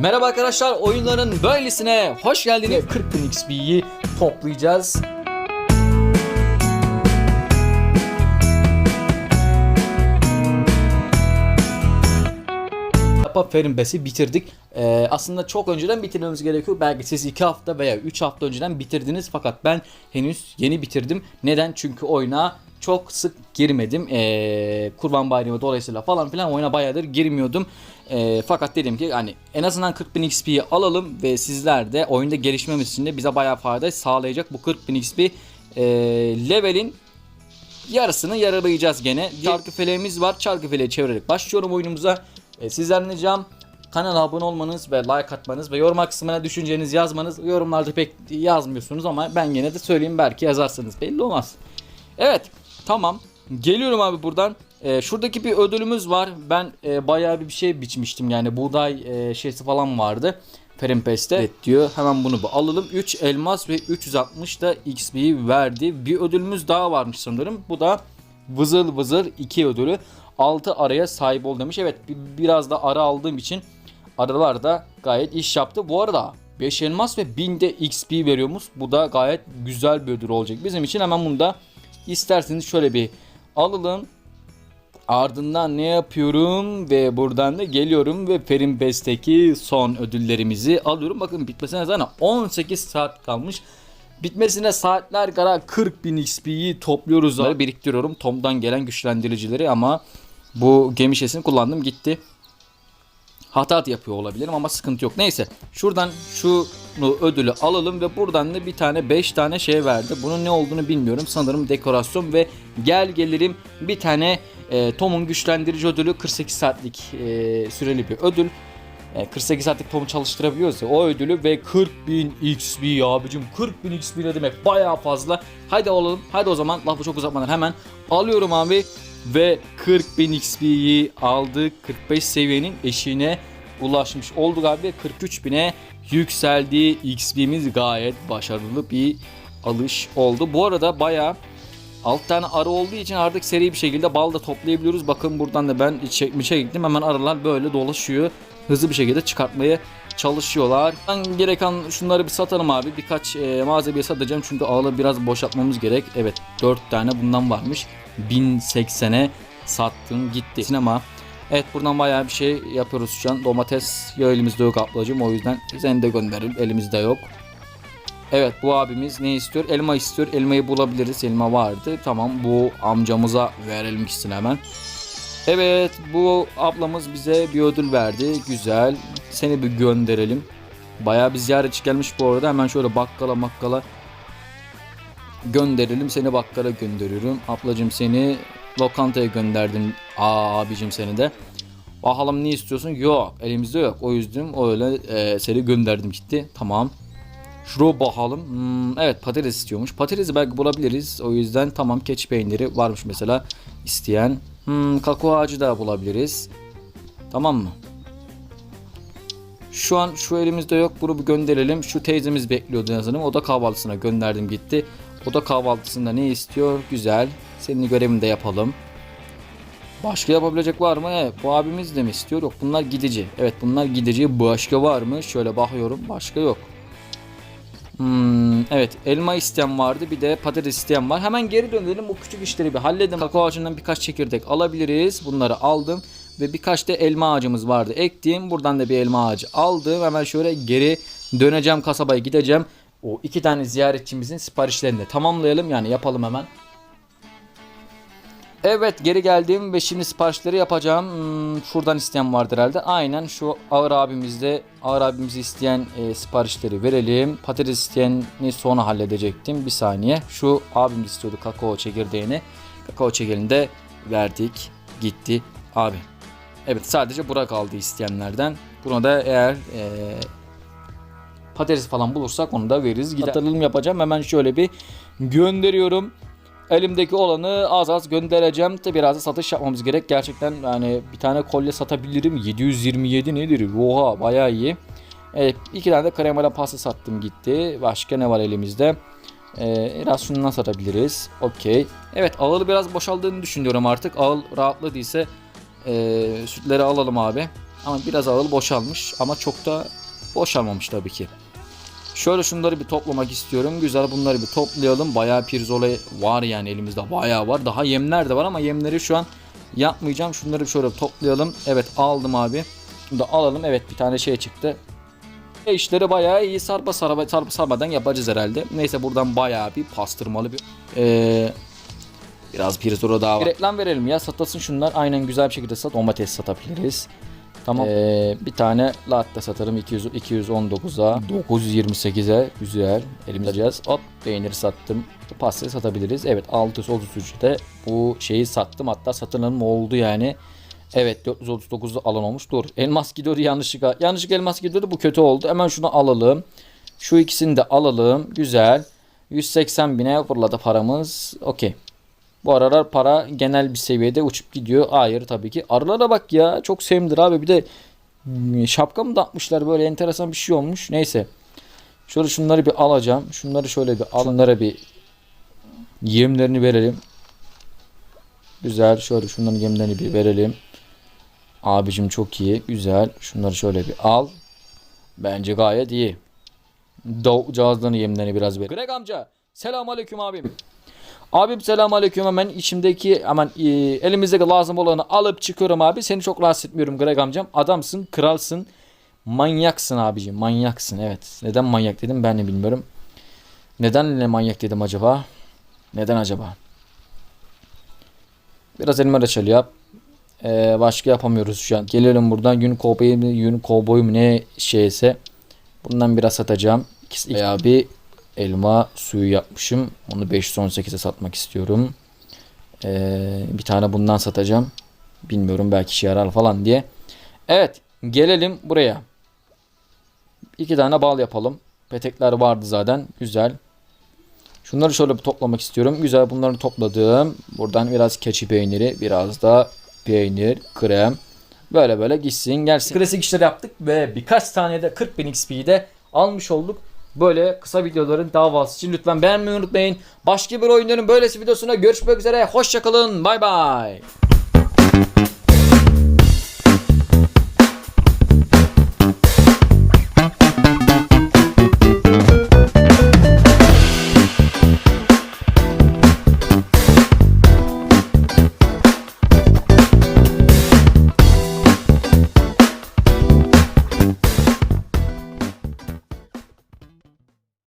Merhaba arkadaşlar oyunların böylesine hoş geldiniz. 40 bin XP'yi toplayacağız. Ferin Besi bitirdik. Ee, aslında çok önceden bitirmemiz gerekiyor. Belki siz 2 hafta veya 3 hafta önceden bitirdiniz. Fakat ben henüz yeni bitirdim. Neden? Çünkü oyuna çok sık girmedim. Ee, Kurban Bayramı dolayısıyla falan filan oyuna bayağıdır girmiyordum. Ee, fakat dedim ki hani en azından 40.000 XP'yi alalım ve sizler de oyunda gelişmemiz için de bize bayağı fayda sağlayacak bu 40.000 XP e, levelin yarısını yaralayacağız gene. Çarkı feleğimiz var. Çarkı feleği çevirerek başlıyorum oyunumuza. E, sizlerden ricam kanala abone olmanız ve like atmanız ve yorum kısmına düşüncenizi yazmanız. Yorumlarda pek yazmıyorsunuz ama ben gene de söyleyeyim belki yazarsınız. Belli olmaz. Evet tamam. Geliyorum abi buradan. E, şuradaki bir ödülümüz var. Ben e, bayağı bir şey biçmiştim yani buğday e, şeysi falan vardı. Perimpeste evet diyor. Hemen bunu bir alalım. 3 elmas ve 360 da XP verdi. Bir ödülümüz daha varmış sanırım. Bu da vızıl vızıl 2 ödülü. 6 araya sahip ol demiş. Evet bi- biraz da ara aldığım için aralar da gayet iş yaptı. Bu arada 5 elmas ve 1000 de XP veriyormuş. Bu da gayet güzel bir ödül olacak bizim için. Hemen bunu da isterseniz şöyle bir alalım. Ardından ne yapıyorum ve buradan da geliyorum ve Ferin Best'teki son ödüllerimizi alıyorum. Bakın bitmesine zaten 18 saat kalmış. Bitmesine saatler kadar 40 bin XP'yi topluyoruz. Bunları biriktiriyorum Tom'dan gelen güçlendiricileri ama bu gemi şişesini kullandım gitti. Hata yapıyor olabilirim ama sıkıntı yok. Neyse şuradan şunu ödülü alalım ve buradan da bir tane 5 tane şey verdi. Bunun ne olduğunu bilmiyorum. Sanırım dekorasyon ve gel gelirim bir tane e, Tom'un güçlendirici ödülü 48 saatlik e, süreli bir ödül. E, 48 saatlik Tom'u çalıştırabiliyoruz ya o ödülü ve 40.000 XP abicim 40.000 XP ne demek bayağı fazla. Haydi alalım. Haydi o zaman lafı çok uzatmadan hemen alıyorum abi ve 40.000 XP'yi aldık. 45 seviyenin eşiğine ulaşmış olduk abi. 43.000'e yükseldi. XP'miz gayet başarılı bir alış oldu. Bu arada bayağı Alt tane arı olduğu için artık seri bir şekilde bal da toplayabiliyoruz. Bakın buradan da ben çekmişe gittim. Hemen arılar böyle dolaşıyor. Hızlı bir şekilde çıkartmaya çalışıyorlar. Ben gereken şunları bir satalım abi. Birkaç e, malzemeyi satacağım çünkü ağlı biraz boşaltmamız gerek. Evet 4 tane bundan varmış. 1080'e sattım gitti. Sinema. Evet buradan bayağı bir şey yapıyoruz şu an. Domates ya elimizde yok ablacığım o yüzden seni de gönderirim. Elimizde yok. Evet bu abimiz ne istiyor? Elma istiyor. Elmayı bulabiliriz. Elma vardı. Tamam bu amcamıza verelim ikisini hemen. Evet bu ablamız bize bir ödül verdi. Güzel. Seni bir gönderelim. Bayağı bir ziyaretçi gelmiş bu arada. Hemen şöyle bakkala makkala gönderelim. Seni bakkala gönderiyorum. Ablacım seni lokantaya gönderdim. Aa abicim seni de. Bakalım ne istiyorsun? Yok elimizde yok. O yüzden öyle e, seni gönderdim gitti. Tamam. Şuraya bakalım. Hmm, evet patates istiyormuş. Patatesi belki bulabiliriz. O yüzden tamam keçi peyniri varmış mesela isteyen. Hmm, kakao ağacı da bulabiliriz. Tamam mı? Şu an şu elimizde yok. Bunu gönderelim. Şu teyzemiz bekliyordu yazılım. O da kahvaltısına gönderdim gitti. O da kahvaltısında ne istiyor? Güzel. Senin görevini de yapalım. Başka yapabilecek var mı? Evet, bu abimiz de mi istiyor? Yok bunlar gidici. Evet bunlar gidici. Başka var mı? Şöyle bakıyorum. Başka yok. Hmm, evet elma isteyen vardı bir de patates isteyen var. Hemen geri dönelim bu küçük işleri bir halledelim. Kakao ağacından birkaç çekirdek alabiliriz. Bunları aldım. Ve birkaç da elma ağacımız vardı. Ektiğim buradan da bir elma ağacı aldım. Hemen şöyle geri döneceğim kasabaya gideceğim. O iki tane ziyaretçimizin siparişlerini de tamamlayalım. Yani yapalım hemen. Evet geri geldim ve şimdi siparişleri yapacağım. Hmm, şuradan isteyen vardır herhalde. Aynen şu Ağır abimizde Ağır abimizi isteyen e, siparişleri verelim. Patates isteyeni sonra halledecektim. Bir saniye. Şu abimiz istiyordu kakao çekirdeğini. Kakao çekirdeğini de verdik. Gitti abi. Evet sadece Burak aldı isteyenlerden. Buna da eğer e, patates falan bulursak onu da veririz. Gider. Atılım yapacağım. Hemen şöyle bir gönderiyorum. Elimdeki olanı az az göndereceğim. Tabi biraz da satış yapmamız gerek. Gerçekten yani bir tane kolye satabilirim. 727 nedir? Oha bayağı iyi. Evet iki tane de kremalı pasta sattım gitti. Başka ne var elimizde? Ee, biraz şundan satabiliriz. Okey. Evet ağıl biraz boşaldığını düşünüyorum artık. Ağıl rahatladıysa e, sütleri alalım abi. ama biraz ağıl boşalmış ama çok da boşalmamış tabii ki. Şöyle şunları bir toplamak istiyorum. Güzel bunları bir toplayalım. Bayağı pirzola var yani elimizde bayağı var. Daha yemler de var ama yemleri şu an yapmayacağım. Şunları şöyle toplayalım. Evet aldım abi. Bunu da alalım. Evet bir tane şey çıktı. E işleri bayağı iyi sarpa sarpa sarpa sarmadan yapacağız herhalde. Neyse buradan bayağı bir pastırmalı bir ee, biraz pirzola daha var. Bir reklam verelim ya satasın şunlar. Aynen güzel bir şekilde sat. Domates satabiliriz. Tamam. Ee, bir tane latte satarım 200 219'a 928'e güzel elimizde alacağız. Hop peynir sattım. Pastayı satabiliriz. Evet 633'te bu şeyi sattım. Hatta satınım oldu yani. Evet 439'da alan olmuş. Dur. Elmas gidiyordu yanlışlıkla. Yanlışlıkla elmas gidiyordu. Bu kötü oldu. Hemen şunu alalım. Şu ikisini de alalım. Güzel. 180 bine fırladı paramız. Okey. Bu aralar para genel bir seviyede uçup gidiyor. Hayır tabii ki. Arılara bak ya. Çok sevimlidir abi. Bir de hmm, şapka mı takmışlar böyle enteresan bir şey olmuş. Neyse. Şöyle şunları bir alacağım. Şunları şöyle bir al. Şunlara bir yemlerini verelim. Güzel. Şöyle şunların yemlerini bir verelim. Abicim çok iyi. Güzel. Şunları şöyle bir al. Bence gayet iyi. Dav cihazlarını yemlerini biraz ver. Greg amca. Selam aleyküm abim. Abim selam aleyküm hemen içimdeki hemen e, elimizdeki lazım olanı alıp çıkıyorum abi. Seni çok rahatsız etmiyorum Greg amcam. Adamsın, kralsın. Manyaksın abicim. Manyaksın evet. Neden manyak dedim ben de bilmiyorum. Neden ne manyak dedim acaba? Neden acaba? Biraz elma reçeli yap. Ee, başka yapamıyoruz şu an. Gelelim buradan yün kovboy mu, yün kovboy mu ne şeyse. Bundan biraz satacağım. İkisi veya bir elma suyu yapmışım. Onu 518'e satmak istiyorum. Ee, bir tane bundan satacağım. Bilmiyorum belki işe yarar falan diye. Evet gelelim buraya. İki tane bal yapalım. Petekler vardı zaten. Güzel. Şunları şöyle bir toplamak istiyorum. Güzel bunları topladım. Buradan biraz keçi peyniri, biraz da peynir, krem. Böyle böyle gitsin gelsin. Klasik işleri yaptık ve birkaç tane de 40 bin XP'yi de almış olduk. Böyle kısa videoların davası için lütfen beğenmeyi unutmayın. Başka bir oyunların böylesi videosuna görüşmek üzere. Hoşçakalın. Bay bay.